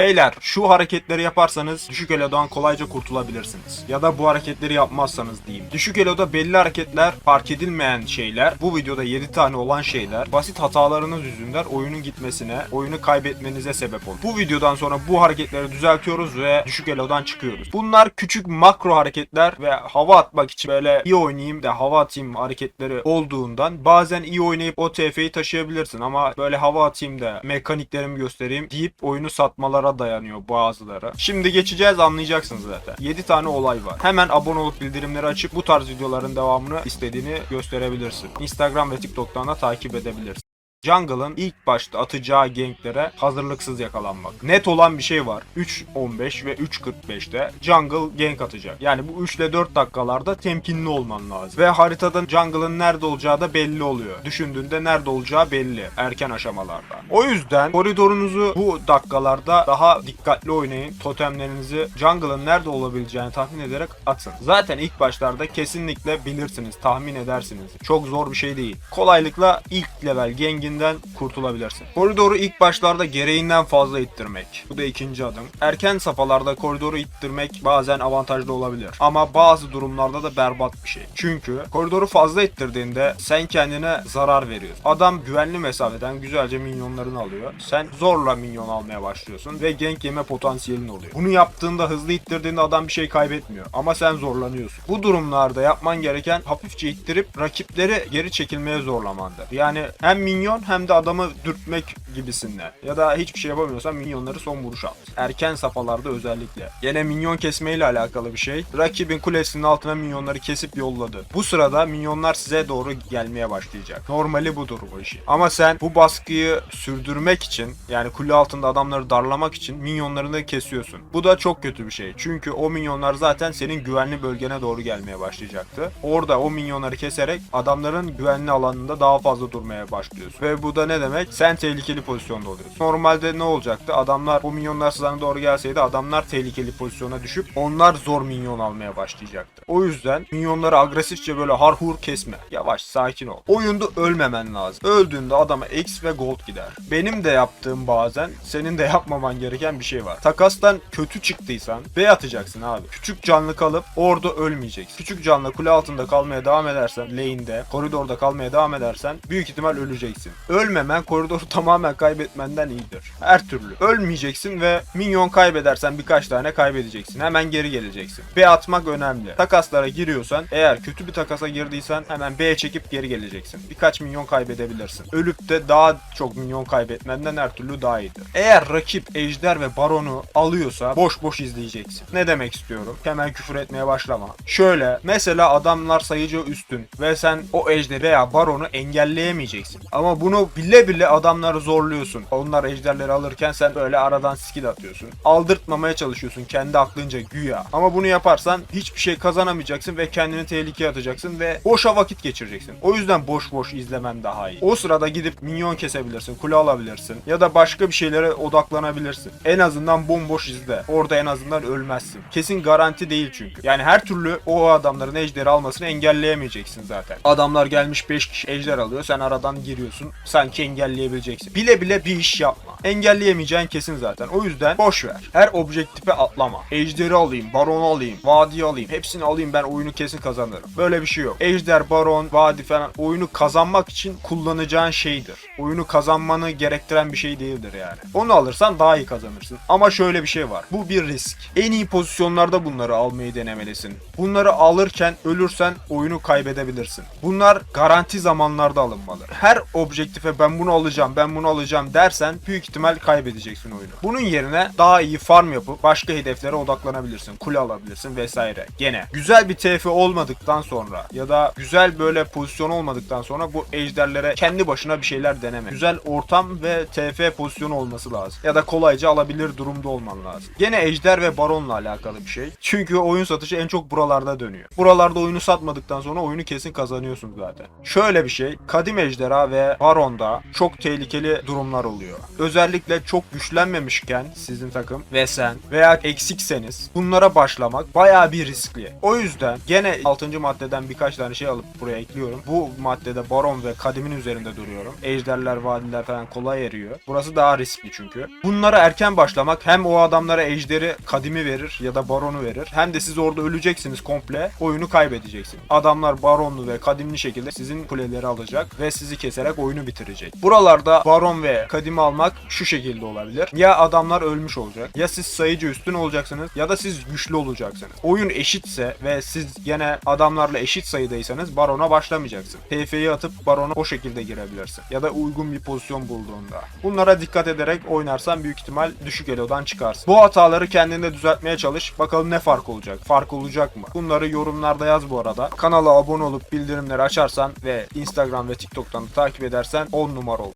Beyler şu hareketleri yaparsanız düşük elodan kolayca kurtulabilirsiniz. Ya da bu hareketleri yapmazsanız diyeyim. Düşük eloda belli hareketler, fark edilmeyen şeyler, bu videoda 7 tane olan şeyler, basit hatalarınız yüzünden oyunun gitmesine, oyunu kaybetmenize sebep olur. Bu videodan sonra bu hareketleri düzeltiyoruz ve düşük elodan çıkıyoruz. Bunlar küçük makro hareketler ve hava atmak için böyle iyi oynayayım da hava atayım hareketleri olduğundan bazen iyi oynayıp o TF'yi taşıyabilirsin ama böyle hava atayım da mekaniklerimi göstereyim deyip oyunu satmalara dayanıyor bazıları. Şimdi geçeceğiz anlayacaksınız zaten. 7 tane olay var. Hemen abone olup bildirimleri açıp bu tarz videoların devamını istediğini gösterebilirsin. Instagram ve TikTok'tan da takip edebilirsin. Jungle'ın ilk başta atacağı ganklere hazırlıksız yakalanmak. Net olan bir şey var. 3.15 ve 3.45'te Jungle gank atacak. Yani bu 3 ile 4 dakikalarda temkinli olman lazım. Ve haritada Jungle'ın nerede olacağı da belli oluyor. Düşündüğünde nerede olacağı belli. Erken aşamalarda. O yüzden koridorunuzu bu dakikalarda daha dikkatli oynayın. Totemlerinizi Jungle'ın nerede olabileceğini tahmin ederek atın. Zaten ilk başlarda kesinlikle bilirsiniz, tahmin edersiniz. Çok zor bir şey değil. Kolaylıkla ilk level genginden kurtulabilirsin. Koridoru ilk başlarda gereğinden fazla ittirmek. Bu da ikinci adım. Erken safhalarda koridoru ittirmek bazen avantajlı olabilir. Ama bazı durumlarda da berbat bir şey. Çünkü koridoru fazla ittirdiğinde sen kendine zarar veriyorsun. Adam güvenli mesafeden güzelce minyonlarını alıyor. Sen zorla minyon almaya başlıyorsun ve gank yeme potansiyelin oluyor. Bunu yaptığında hızlı ittirdiğinde adam bir şey kaybetmiyor. Ama sen zorlanıyorsun. Bu durumlarda yapman gereken hafifçe ittirip rakipleri geri çekilmeye zorlamandır. Yani hem minyon hem de adamı dürtmek gibisinden. Ya da hiçbir şey yapamıyorsan minyonları son vuruş at. Erken safhalarda özellikle. Yine minyon kesmeyle alakalı bir şey. Rakibin kulesinin altına minyonları kesip yolladı. Bu sırada minyonlar size doğru gelmeye başlayacak. Normali budur bu işi. Ama sen bu baskıyı sürdürmek için yani kule altında adamları darlamak için minyonlarını kesiyorsun. Bu da çok kötü bir şey. Çünkü o minyonlar zaten senin güvenli bölgene doğru gelmeye başlayacaktı. Orada o minyonları keserek adamların güvenli alanında daha fazla durmaya başlıyorsun. Ve bu da ne demek? Sen tehlikeli pozisyonda oluyorsun. Normalde ne olacaktı? Adamlar o minyonlar sana doğru gelseydi adamlar tehlikeli pozisyona düşüp onlar zor minyon almaya başlayacaktı. O yüzden minyonları agresifçe böyle harhur kesme. Yavaş sakin ol. Oyunda ölmemen lazım. Öldüğünde adama X ve gold gider. Benim de yaptığım bazen senin de yapmaman gereken bir şey var. Takastan kötü çıktıysan B atacaksın abi. Küçük canlı kalıp orada ölmeyeceksin. Küçük canlı kule altında kalmaya devam edersen lane'de, koridorda kalmaya devam edersen büyük ihtimal öleceksin. Ölmemen koridoru tamamen kaybetmenden iyidir. Her türlü. Ölmeyeceksin ve minyon kaybedersen birkaç tane kaybedeceksin. Hemen geri geleceksin. B atmak önemli. Takaslara giriyorsan eğer kötü bir takasa girdiysen hemen B çekip geri geleceksin. Birkaç milyon kaybedebilirsin. Ölüp de daha çok milyon kaybetmenden her türlü daha iyidir. Eğer rakip ejder ve baronu alıyorsa boş boş izleyeceksin. Ne demek istiyorum? Hemen küfür etmeye başlama. Şöyle mesela adamlar sayıcı üstün ve sen o ejderi veya baronu engelleyemeyeceksin. Ama bunu bile bile adamları zorluyorsun. Onlar ejderleri alırken sen böyle aradan skill atıyorsun. Aldırtmamaya çalışıyorsun kendi aklınca güya. Ama bunu yaparsan hiçbir şey kazanamayacaksın ve kendini tehlikeye atacaksın ve boşa vakit geçireceksin. O yüzden boş boş izlemen daha iyi. O sırada gidip minyon kesebilirsin, kule alabilirsin ya da başka bir şeylere odaklanabilirsin. En azından bomboş izle. Orada en azından ölmezsin. Kesin garanti değil çünkü. Yani her türlü o adamların ejderi almasını engelleyemeyeceksin zaten. Adamlar gelmiş 5 kişi ejder alıyor. Sen aradan giriyorsun. Sanki engelleyebileceksin. Bile bile bir iş yapma. Engelleyemeyeceğin kesin zaten. O yüzden boş ver. Her objektife atlama. Ejderi alayım, baronu alayım, vadi alayım. Hepsini alayım ben oyunu kesin kazanırım. Böyle bir şey yok. Ejder, baron, vadi falan oyunu kazanmak için kullanacağın şeydir. Oyunu kazanmanı gerektiren bir şey değildir yani. Onu alırsan daha iyi kazanırsın. Ama şöyle bir şey var. Bu bir risk. En iyi pozisyonlarda bunları almayı denemelisin. Bunları alırken ölürsen oyunu kaybedebilirsin. Bunlar garanti zamanlarda alınmalı. Her objektife ben bunu alacağım, ben bunu alacağım dersen büyük ihtimal kaybedeceksin oyunu. Bunun yerine daha iyi farm yapıp başka hedeflere odaklanabilirsin. Kule alabilirsin vesaire. Gene güzel bir TF olmadıktan sonra ya da güzel böyle pozisyon olmadıktan sonra bu ejderlere kendi başına bir şeyler deneme. Güzel ortam ve TF pozisyonu olması lazım. Ya da kolayca alabilir durumda olman lazım. Gene ejder ve baronla alakalı bir şey. Çünkü oyun satışı en çok buralarda dönüyor. Buralarda oyunu satmadıktan sonra oyunu kesin kazanıyorsun zaten. Şöyle bir şey. Kadim ejderha ve Baron'da çok tehlikeli durumlar oluyor. Özellikle çok güçlenmemişken sizin takım ve sen veya eksikseniz bunlara başlamak bayağı bir riskli. O yüzden gene 6. maddeden birkaç tane şey alıp buraya ekliyorum. Bu maddede Baron ve Kadim'in üzerinde duruyorum. Ejderler, vadiler falan kolay eriyor. Burası daha riskli çünkü. Bunlara erken başlamak hem o adamlara ejderi Kadim'i verir ya da Baron'u verir. Hem de siz orada öleceksiniz komple. Oyunu kaybedeceksiniz. Adamlar Baron'lu ve Kadim'li şekilde sizin kuleleri alacak ve sizi keserek oyunu bitirecek. Buralarda Baron ve Kadim'i almak şu şekilde olabilir. Ya adamlar ölmüş olacak ya siz sayıcı üstün olacaksınız ya da siz güçlü olacaksınız. Oyun eşitse ve siz gene adamlarla eşit sayıdaysanız Baron'a başlamayacaksın. TF'yi atıp Baron'a o şekilde girebilirsin. Ya da uygun bir pozisyon bulduğunda. Bunlara dikkat ederek oynarsan büyük ihtimal düşük elodan çıkarsın. Bu hataları kendinde düzeltmeye çalış. Bakalım ne fark olacak? Fark olacak mı? Bunları yorumlarda yaz bu arada. Kanala abone olup bildirimleri açarsan ve Instagram ve TikTok'tan takip edersen 10 numara olur.